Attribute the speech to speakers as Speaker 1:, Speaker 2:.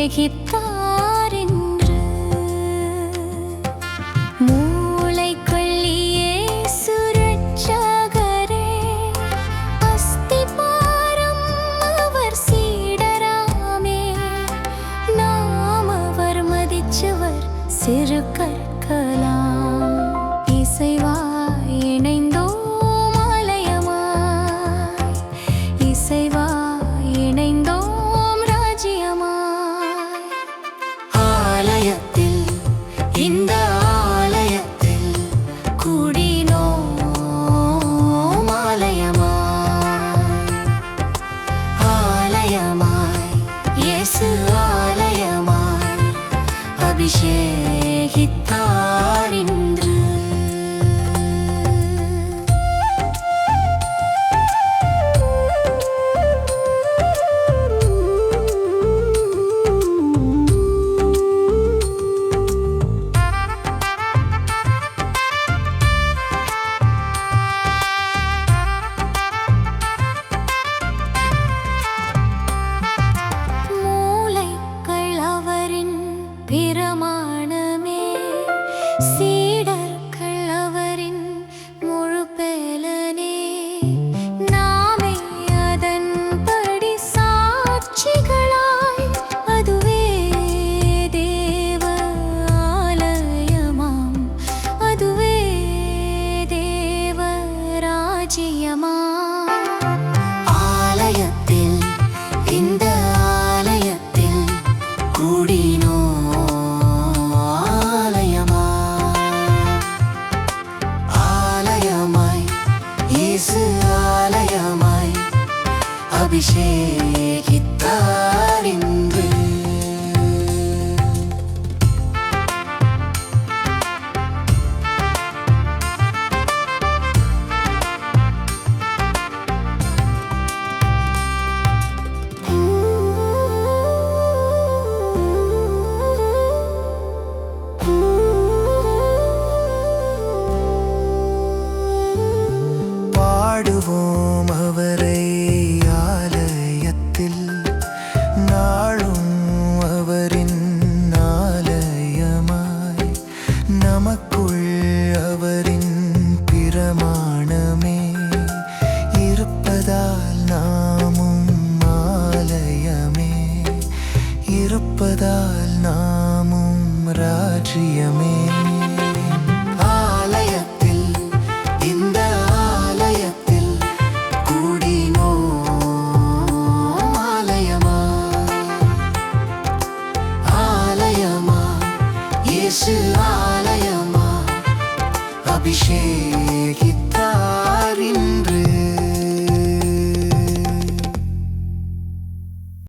Speaker 1: రేగిత్తా ஆலயமாய் இயேசு ஆலயமாய் அபிஷேகித்தார் Sí. இயேசு ஆலயமாய் அபிஷேகித்தார்
Speaker 2: என்று நடனமானமே இருப்பதால் நாமும் ஆலயமே. இருப்பதால் நாமும் ராஜ்யமே. 是爱。அபிஷேகித்தார் இன்று.